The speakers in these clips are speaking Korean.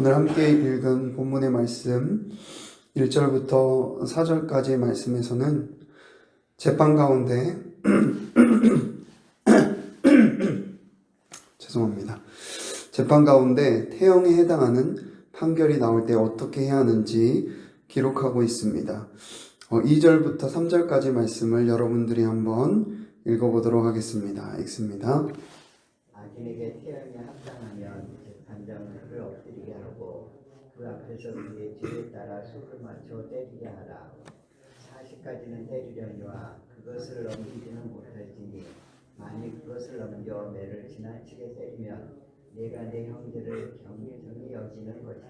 오늘 함께 읽은 본문의 말씀 1절부터 4절까지의 말씀에서는 재판 가운데 죄송합니다. 재판 가운데 태형에 해당하는 판결이 나올 때 어떻게 해야 하는지 기록하고 있습니다. 어, 2절부터 3절까지 말씀을 여러분들이 한번 읽어보도록 하겠습니다. 읽습니다. 악인에게 태양이 합당하면 재판 그를 엎드리게 하고 그 앞에서 그의 죄에 따라 속을 맞춰 때리게 하라. 사시까지는 때리려니와 그것을 넘기지는 못할지니 만일 그것을 넘겨 매를 지나치게 때리면 내가 내 형제를 경계성이 여기는 것이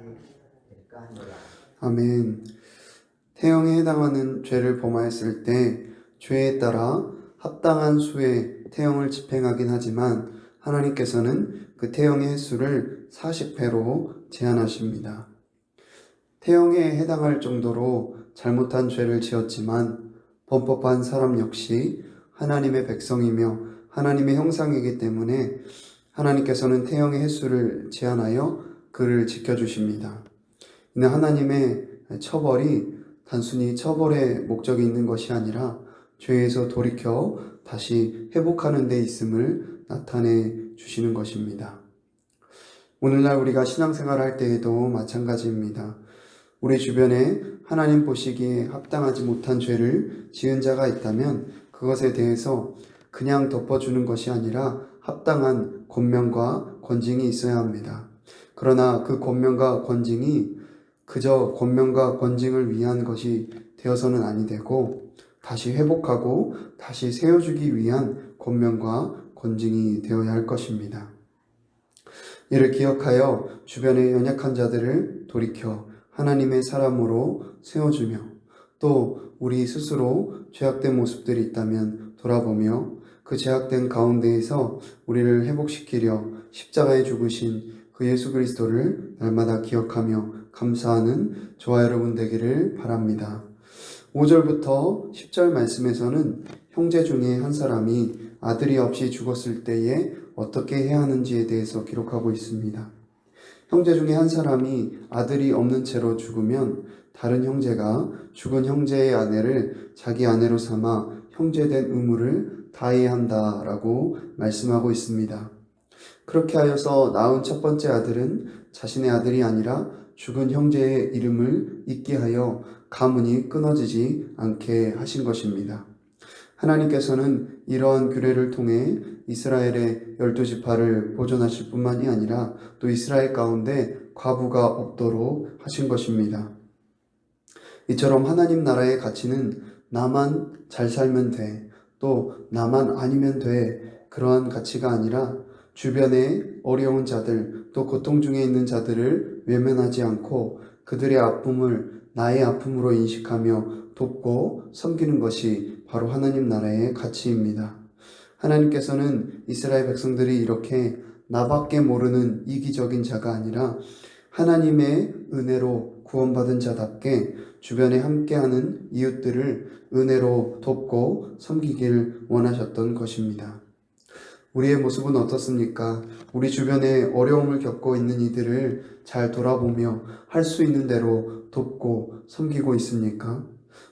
될까 하노라. 아멘. 태형에 해당하는 죄를 범하였을 때 죄에 따라 합당한 수의 태형을 집행하긴 하지만 하나님께서는 그 태형의 횟수를 40회로 제한하십니다. 태형에 해당할 정도로 잘못한 죄를 지었지만 범법한 사람 역시 하나님의 백성이며 하나님의 형상이기 때문에 하나님께서는 태형의 횟수를 제한하여 그를 지켜주십니다. 이는 하나님의 처벌이 단순히 처벌의 목적이 있는 것이 아니라 죄에서 돌이켜 다시 회복하는 데 있음을 나타내 주시는 것입니다. 오늘날 우리가 신앙생활 할 때에도 마찬가지입니다. 우리 주변에 하나님 보시기에 합당하지 못한 죄를 지은 자가 있다면 그것에 대해서 그냥 덮어주는 것이 아니라 합당한 권면과 권징이 있어야 합니다. 그러나 그 권면과 권징이 그저 권면과 권징을 위한 것이 되어서는 아니 되고 다시 회복하고 다시 세워주기 위한 권면과 권징이 되어야 할 것입니다. 이를 기억하여 주변의 연약한 자들을 돌이켜 하나님의 사람으로 세워주며 또 우리 스스로 죄악된 모습들이 있다면 돌아보며 그 죄악된 가운데에서 우리를 회복시키려 십자가에 죽으신 그 예수 그리스도를 날마다 기억하며 감사하는 저와 여러분 되기를 바랍니다. 5절부터 10절 말씀에서는 형제 중에 한 사람이 아들이 없이 죽었을 때에 어떻게 해야 하는지에 대해서 기록하고 있습니다. 형제 중에 한 사람이 아들이 없는 채로 죽으면 다른 형제가 죽은 형제의 아내를 자기 아내로 삼아 형제된 의무를 다해야 한다라고 말씀하고 있습니다. 그렇게 하여서 낳은 첫 번째 아들은 자신의 아들이 아니라 죽은 형제의 이름을 잊게 하여 가문이 끊어지지 않게 하신 것입니다. 하나님께서는 이러한 규례를 통해 이스라엘의 열두 지파를 보존하실 뿐만이 아니라 또 이스라엘 가운데 과부가 없도록 하신 것입니다. 이처럼 하나님 나라의 가치는 나만 잘 살면 돼. 또 나만 아니면 돼. 그러한 가치가 아니라 주변에 어려운 자들, 또 고통 중에 있는 자들을 외면하지 않고 그들의 아픔을 나의 아픔으로 인식하며 돕고 섬기는 것이 바로 하나님 나라의 가치입니다. 하나님께서는 이스라엘 백성들이 이렇게 나밖에 모르는 이기적인 자가 아니라 하나님의 은혜로 구원받은 자답게 주변에 함께하는 이웃들을 은혜로 돕고 섬기길 원하셨던 것입니다. 우리의 모습은 어떻습니까? 우리 주변에 어려움을 겪고 있는 이들을 잘 돌아보며 할 수 있는 대로 돕고 섬기고 있습니까?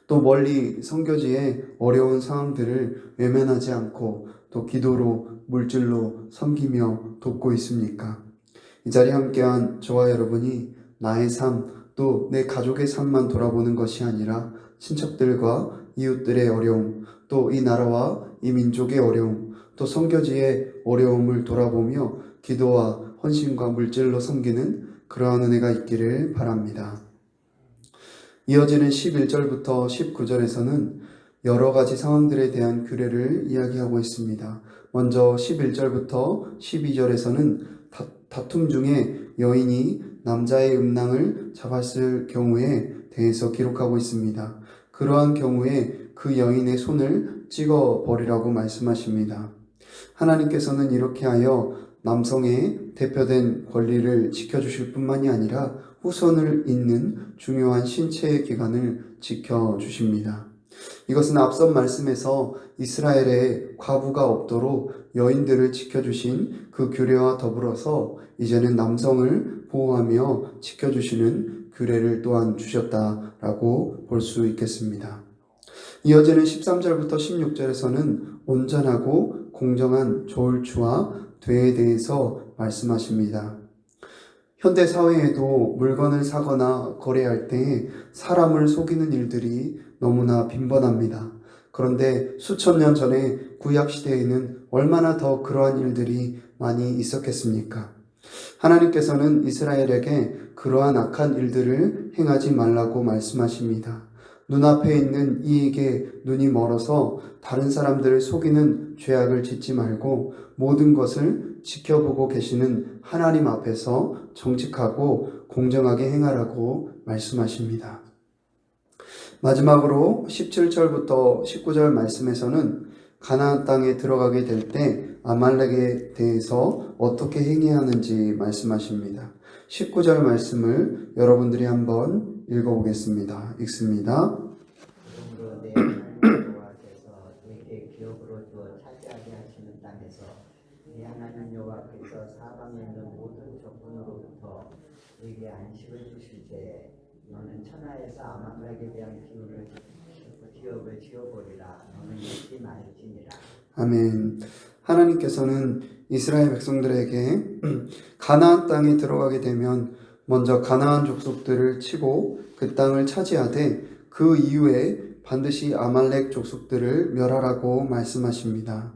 또 멀리 성교지의 어려운 상황들을 외면하지 않고 또 기도로 물질로 섬기며 돕고 있습니까? 이 자리에 함께한 저와 여러분이 나의 삶, 또 내 가족의 삶만 돌아보는 것이 아니라 친척들과 이웃들의 어려움, 또 이 나라와 이 민족의 어려움, 또 성교지의 어려움을 돌아보며 기도와 헌신과 물질로 섬기는 그러한 은혜가 있기를 바랍니다. 이어지는 11절부터 19절에서는 여러 가지 상황들에 대한 규례를 이야기하고 있습니다. 먼저 11절부터 12절에서는 다, 툼 중에 여인이 남자의 음낭을 잡았을 경우에 대해서 기록하고 있습니다. 그러한 경우에 그 여인의 손을 찍어 버리라고 말씀하십니다. 하나님께서는 이렇게 하여 남성의 대표된 권리를 지켜주실 뿐만이 아니라 후손을 잇는 중요한 신체의 기관을 지켜주십니다. 이것은 앞선 말씀에서 이스라엘에 과부가 없도록 여인들을 지켜주신 그 규례와 더불어서 이제는 남성을 보호하며 지켜주시는 규례를 또한 주셨다라고 볼 수 있겠습니다. 이어지는 13절부터 16절에서는 온전하고 공정한 조울추와 되에 대해서 말씀하십니다. 현대 사회에도 물건을 사거나 거래할 때 사람을 속이는 일들이 너무나 빈번합니다. 그런데 수천 년 전에 구약 시대에는 얼마나 더 그러한 일들이 많이 있었겠습니까? 하나님께서는 이스라엘에게 그러한 악한 일들을 행하지 말라고 말씀하십니다. 눈앞에 있는 이익에 눈이 멀어서 다른 사람들을 속이는 죄악을 짓지 말고 모든 것을 지켜보고 계시는 하나님 앞에서 정직하고 공정하게 행하라고 말씀하십니다. 마지막으로 17절부터 19절 말씀에서는 가나안 땅에 들어가게 될 때 아말렉에 대해서 어떻게 행해야 하는지 말씀하십니다. 19절 말씀을 여러분들이 한번 읽어보겠습니다. 읽습니다. 네 안식을 주실 너는 천하에서 아말렉에 대한 기업을 지어버리라 너는 잊지 말지니라 아멘. 하나님께서는 이스라엘 백성들에게 가나안 땅에 들어가게 되면 먼저 가나안 족속들을 치고 그 땅을 차지하되 그 이후에 반드시 아말렉 족속들을 멸하라고 말씀하십니다.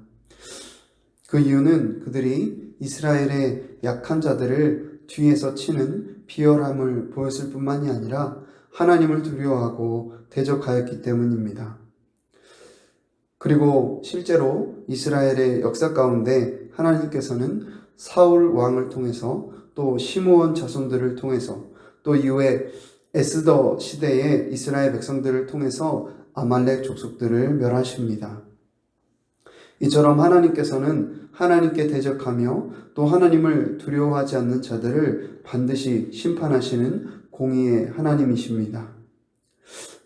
그 이유는 그들이 이스라엘의 약한 자들을 뒤에서 치는 비열함을 보였을 뿐만이 아니라 하나님을 두려워하고 대적하였기 때문입니다. 그리고 실제로 이스라엘의 역사 가운데 하나님께서는 사울 왕을 통해서 또 시므온 자손들을 통해서 또 이후에 에스더 시대의 이스라엘 백성들을 통해서 아말렉 족속들을 멸하십니다. 이처럼 하나님께서는 하나님께 대적하며 또 하나님을 두려워하지 않는 자들을 반드시 심판하시는 공의의 하나님이십니다.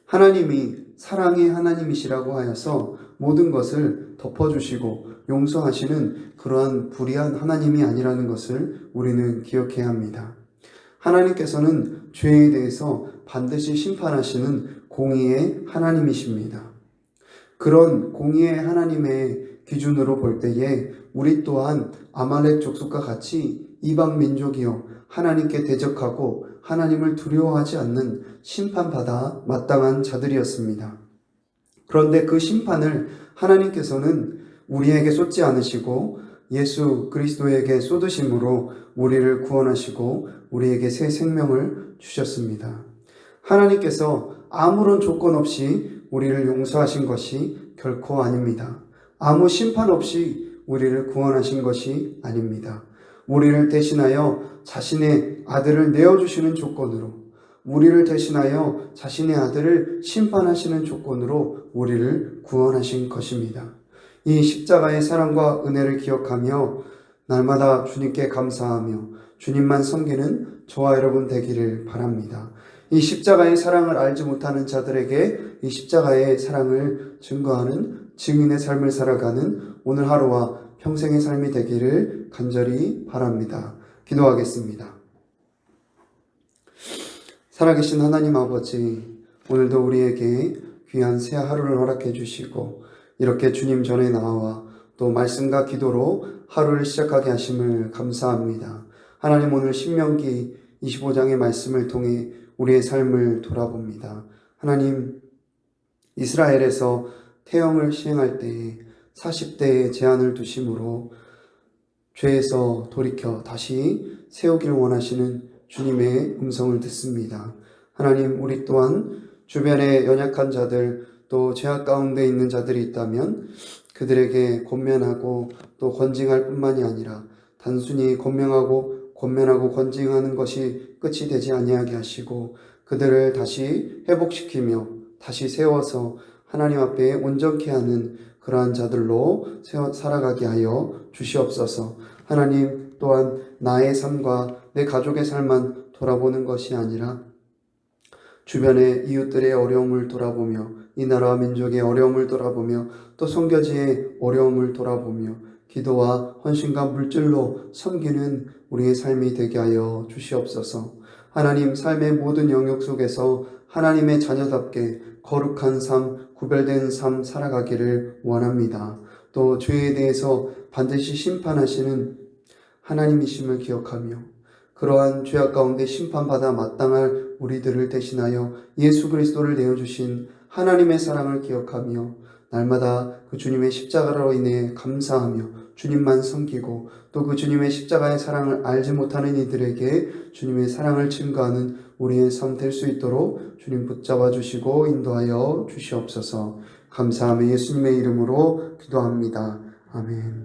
하나님이 사랑의 하나님이시라고 하여서 모든 것을 덮어주시고 용서하시는 그러한 불의한 하나님이 아니라는 것을 우리는 기억해야 합니다. 하나님께서는 죄에 대해서 반드시 심판하시는 공의의 하나님이십니다. 그런 공의의 하나님의 기준으로 볼 때에 우리 또한 아말렉 족속과 같이 이방 민족이요 하나님께 대적하고 하나님을 두려워하지 않는 심판받아 마땅한 자들이었습니다. 그런데 그 심판을 하나님께서는 우리에게 쏟지 않으시고 예수 그리스도에게 쏟으심으로 우리를 구원하시고 우리에게 새 생명을 주셨습니다. 하나님께서 아무런 조건 없이 우리를 용서하신 것이 결코 아닙니다. 아무 심판 없이 우리를 구원하신 것이 아닙니다. 우리를 대신하여 자신의 아들을 내어주시는 조건으로 우리를 대신하여 자신의 아들을 심판하시는 조건으로 우리를 구원하신 것입니다. 이 십자가의 사랑과 은혜를 기억하며 날마다 주님께 감사하며 주님만 섬기는 저와 여러분 되기를 바랍니다. 이 십자가의 사랑을 알지 못하는 자들에게 이 십자가의 사랑을 증거하는 증인의 삶을 살아가는 오늘 하루와 평생의 삶이 되기를 간절히 바랍니다. 기도하겠습니다. 살아계신 하나님 아버지, 오늘도 우리에게 귀한 새 하루를 허락해 주시고, 이렇게 주님 전에 나와 또 말씀과 기도로 하루를 시작하게 하심을 감사합니다. 하나님 오늘 신명기 25장의 말씀을 통해 우리의 삶을 돌아봅니다. 하나님, 이스라엘에서 태형을 시행할 때에 40대의 제한을 두심으로 죄에서 돌이켜 다시 세우기를 원하시는 주님의 음성을 듣습니다. 하나님, 우리 또한 주변에 연약한 자들, 또 죄악 가운데 있는 자들이 있다면 그들에게 권면하고 또 권징할 뿐만이 아니라 단순히 권명하고 권면하고 권징하는 것이 끝이 되지 아니하게 하시고 그들을 다시 회복시키며 다시 세워서 하나님 앞에 온전케 하는 그러한 자들로 살아가게 하여 주시옵소서. 하나님 또한 나의 삶과 내 가족의 삶만 돌아보는 것이 아니라 주변의 이웃들의 어려움을 돌아보며 이 나라와 민족의 어려움을 돌아보며 또 성교지의 어려움을 돌아보며 기도와 헌신과 물질로 섬기는 우리의 삶이 되게 하여 주시옵소서. 하나님 삶의 모든 영역 속에서 하나님의 자녀답게 거룩한 삶, 구별된 삶 살아가기를 원합니다. 또 죄에 대해서 반드시 심판하시는 하나님이심을 기억하며 그러한 죄악 가운데 심판받아 마땅할 우리들을 대신하여 예수 그리스도를 내어주신 하나님의 사랑을 기억하며 날마다 그 주님의 십자가로 인해 감사하며 주님만 섬기고 또 그 주님의 십자가의 사랑을 알지 못하는 이들에게 주님의 사랑을 증거하는 우리의 삶 될 수 있도록 주님 붙잡아 주시고 인도하여 주시옵소서 감사하며 예수님의 이름으로 기도합니다. 아멘.